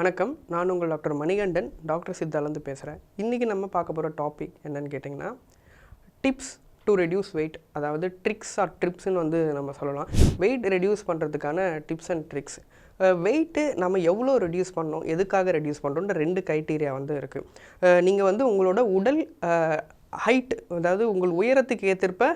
வணக்கம். நான் உங்கள் டாக்டர் மணிகண்டன். டாக்டர் சித்தாலேருந்து பேசுகிறேன் இன்றைக்கி நம்ம பார்க்க போகிற டாபிக் என்னன்னு கேட்டிங்கன்னா டிப்ஸ் டு ரெடியூஸ் வெயிட் அதாவது ட்ரிக்ஸ் ஆர் ட்ரிப்ஸ்னு வந்து நம்ம சொல்லலாம். வெயிட் ரெடியூஸ் பண்ணுறதுக்கான டிப்ஸ் அண்ட் ட்ரிக்ஸ் வெயிட்டு நம்ம எவ்வளோ ரெடியூஸ் பண்ணோம்? எதுக்காக ரெடியூஸ் பண்ணுறோன்ற ரெண்டு க்ரைட்டீரியா வந்து இருக்குது நீங்கள் வந்து உங்களோட உடல் ஹைட் அதாவது உங்கள் உயரத்துக்கு ஏற்றிருப்ப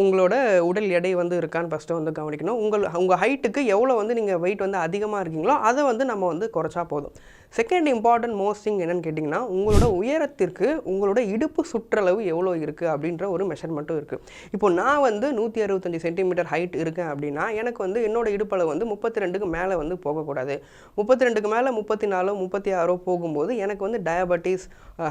உங்களோட உடல் எடை வந்து இருக்கான்னு ஃபஸ்ட்டு வந்து கவனிக்கணும். உங்கள் உங்கள் ஹைட்டுக்கு எவ்வளோ வந்து நீங்கள் வெயிட் வந்து அதிகமாக இருக்கீங்களோ அதை வந்து நம்ம வந்து குறைச்சா போதும். செகண்ட் இம்பார்ட்டன்ட் மோஸ்ட் திங் என்னன்னு கேட்டிங்கன்னா உங்களோட உயரத்திற்கு உங்களோட இடுப்பு சுற்றளவு எவ்வளோ இருக்குது அப்படின்ற ஒரு மெஷர்மெண்ட்டும் இருக்குது இப்போ நான் வந்து நூற்றி அறுபத்தஞ்சு சென்டிமீட்டர் ஹைட் இருக்கேன் அப்படின்னா எனக்கு வந்து என்னோட இடுப்பளவு வந்து முப்பத்தி ரெண்டுக்கு மேலே வந்து போகக்கூடாது. முப்பத்தி ரெண்டுக்கு மேலே முப்பத்தி நாலோ முப்பத்தி ஆறோ போகும்போது எனக்கு வந்து டயபெட்டிஸ்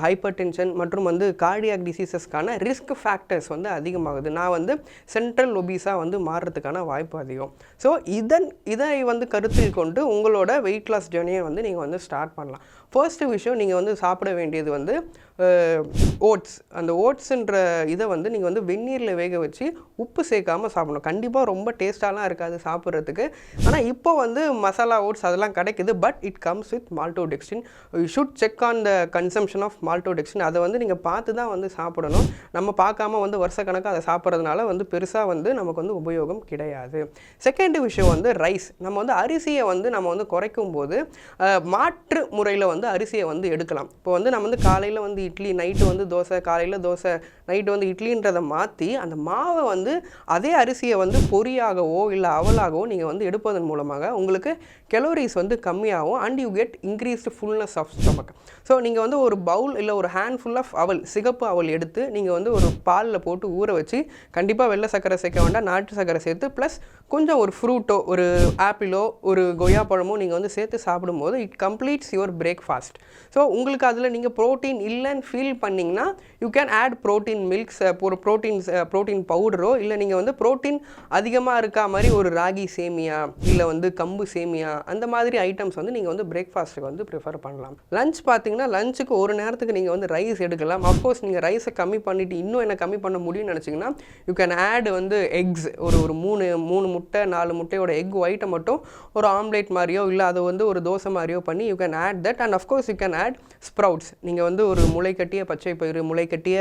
ஹைப்பர் டென்ஷன் மற்றும் வந்து கார்டியாக் டிசீசஸ்க்கான ரிஸ்க் ஃபேக்டர்ஸ் வந்து அதிகமாகுது. நான் வந்து சென்ட்ரல் ஒபீஸாக வந்து மாறுறதுக்கான வாய்ப்பு அதிகம். ஸோ இதன் இதை வந்து கருத்தில் கொண்டு உங்களோட வெயிட் லாஸ் ஜேர்னியை வந்து நீங்கள் வந்து ஸ்டார்ட் பண்ணலாம். ஃபர்ஸ்ட் விஷயம் நீங்கள் வந்து சாப்பிட வேண்டியது வந்து ஓட்ஸ் அந்த ஓட்ஸுன்ற இதை வந்து நீங்கள் வந்து வெந்நீரில் வேக வச்சு உப்பு சேர்க்காமல் சாப்பிடணும். கண்டிப்பாக ரொம்ப டேஸ்ட்டாலாம் இருக்காது சாப்பிட்றதுக்கு. ஆனால் இப்போ வந்து மசாலா ஓட்ஸ் அதெல்லாம் கிடைக்குது but it comes with maltodextrin you should check on the consumption of maltodextrin அதை வந்து நீங்கள் பார்த்து தான் வந்து சாப்பிடணும். நம்ம பார்க்காம வந்து வருஷக்கணக்காக அதை சாப்பிட்றதுனால வந்து பெருசாக வந்து நமக்கு வந்து உபயோகம் கிடையாது. செகண்ட் விஷயம் வந்து ரைஸ் நம்ம வந்து அரிசியை வந்து நம்ம வந்து குறைக்கும் போது மாற்று முறையில் வந்து அரிசியை வந்து எடுக்கலாம். இப்போ வந்து நம்ம வந்து காலையில் வந்து இட்லி நைட்டு வந்து தோசை காலையில் தோசை நைட்டு வந்து இட்லின்றதை மாற்றி அந்த மாவை வந்து அதே அரிசியை வந்து பொரியாகவோ இல்லை அவலாகவோ நீங்கள் வந்து எடுப்பதன் மூலமாக உங்களுக்கு கெலோரிஸ் வந்து கம்மியாகும் and you get increased fullness of stomach so நீங்கள் வந்து ஒரு பவுல் இல்லை ஒரு ஹேண்ட் ஃபுல் ஆஃப் அவல் சிகப்பு அவல் எடுத்து நீங்கள் வந்து ஒரு பாலில் போட்டு ஊற வச்சு கண்டிப்பாக வெள்ளை சர்க்கரை சேர்க்க வேண்டாம் நாட்டு சர்க்கரை சேர்த்து ப்ளஸ் கொஞ்சம் ஒரு ஃப்ரூட்டோ ஒரு ஆப்பிளோ ஒரு கொய்யா பழமோ நீங்கள் வந்து சேர்த்து சாப்பிடும்போது it completes your breakfast so உங்களுக்கு அதில் நீங்கள் ப்ரோட்டீன் இல்லைன்னு ஃபீல் பண்ணிங்கன்னா you can add protein milks ஒரு ப்ரோட்டீன்ஸ் ப்ரோட்டீன் பவுடரோ இல்லை நீங்கள் வந்து ப்ரோட்டீன் அதிகமாக இருக்கா மாதிரி ஒரு ராகி சேமியா இல்லை வந்து கம்பு சேமியா அந்த மாதிரி ஐட்டம்ஸ் வந்து நீங்கள் வந்து பிரேக்ஃபாஸ்ட்டுக்கு வந்து ப்ரிஃபர் பண்ணலாம். லஞ்ச் பார்த்தீங்கன்னா லஞ்சுக்கு ஒரு நேரத்துக்கு நீங்கள் வந்து ரைஸ் எடுக்கலாம். அஃப்கோர்ஸ் நீங்கள் ரைஸை கம்மி பண்ணிவிட்டு இன்னும் என்ன கம்மி பண்ண முடியும்னு நினச்சிங்கன்னா யூ கேன் ஆட் வந்து எக்ஸ் ஒரு ஒரு மூணு மூணு முட்டை நாலு முட்டையோட எக் ஒயிட்டை மட்டும் ஒரு ஆம்லேட் மாதிரியோ இல்லை அதை வந்து ஒரு தோசை மாதிரியோ பண்ணி you can add that and of course you can add sprouts நீங்கள் வந்து ஒரு முளை கட்டிய பச்சை பயிறு முளை கட்டிய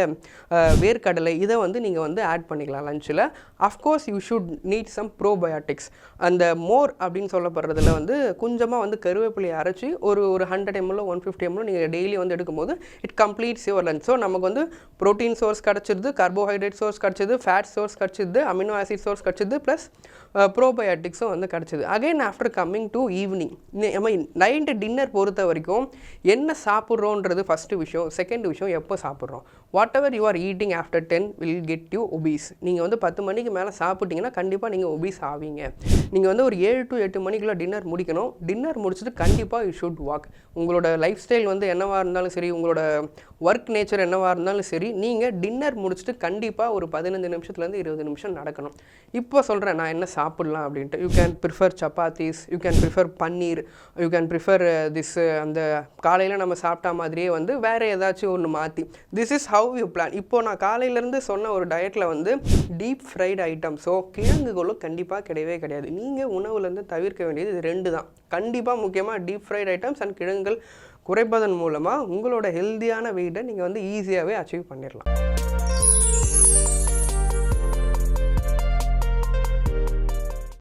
வேர்க்கடலை இதை வந்து நீங்கள் வந்து ஆட் பண்ணிக்கலாம் லஞ்சில் of course you should need some probiotics அந்த மோர் அப்படின்னு சொல்லப்படுறதுல வந்து கொஞ்சமாக வந்து கருவேப்பிலையை அரைச்சி ஒரு ஒரு ஹண்ட்ரட் எம்எல்ஓ ஒன் ஃபிஃப்டி எம்எல்ஓ நீங்கள் டெய்லி வந்து எடுக்கும்போது it completes your lunch so நமக்கு வந்து ப்ரோட்டீன் சோர்ஸ் கிடச்சிருது கார்போஹைட்ரேட் சோர்ஸ் கிடச்சிது ஃபேட் சோர்ஸ் கிடச்சிது அமினோ ஆசிட் சோர்ஸ் கிடச்சிது ப்ளஸ் ப்ரோபயோட்டிக்ஸும் வந்து கிடச்சிது again after coming to evening நம்ம நைட்டு டின்னர் பொறுத்த வரைக்கும் என்ன சாப்பிட்றோன்றது ஃபஸ்ட்டு விஷயம் செகண்ட் விஷயம் எப்போ சாப்பிட்றோம்? Whatever you are eating after ten will get you obese நீங்கள் வந்து பத்து மணிக்கு மேலே சாப்பிட்டீங்கன்னா கண்டிப்பாக நீங்கள் ஒபீஸ் ஆவீங்க. நீங்கள் வந்து ஒரு ஏழு டு எட்டு மணிக்குள்ளே டின்னர் முடிக்கணும். டின்னர் முடிச்சுட்டு கண்டிப்பாக யூ ஷுட் வாக் உங்களோட லைஃப் ஸ்டைல் வந்து என்னவாக இருந்தாலும் சரி உங்களோட ஒர்க் நேச்சர் என்னவாக இருந்தாலும் சரி நீங்கள் டின்னர் முடிச்சுட்டு கண்டிப்பாக ஒரு பதினஞ்சு நிமிஷத்துலேருந்து இருபது நிமிஷம் நடக்கணும். இப்போ சொல்கிறேன் நான் என்ன சாப்பிட்லாம் அப்படின்ட்டு. You can prefer chapatis you can prefer paneer you can prefer this அந்த காலையில் நம்ம சாப்பிட்டா மாதிரியே வந்து வேறு ஏதாச்சும் ஒன்று மாற்றி this is how you plan இப்போது நான் காலையிலேருந்து சொன்ன ஒரு டயட்டில் வந்து டீப் ஃப்ரைடு ஐட்டம்ஸோ கிழங்குகளோ கண்டிப்பாக கிடையவே கிடையாது. நீங்கள் உணவுலேருந்து தவிர்க்க வேண்டியது இது ரெண்டு தான். கண்டிப்பாக முக்கியமாக டீப் ஃப்ரைட் ஐட்டம்ஸ் அண்ட் கிழங்குகள் குறைப்பதன் மூலமாக உங்களோட ஹெல்த்தியான வெயிட்டை நீங்கள் வந்து ஈஸியாகவே அச்சீவ் பண்ணிடலாம்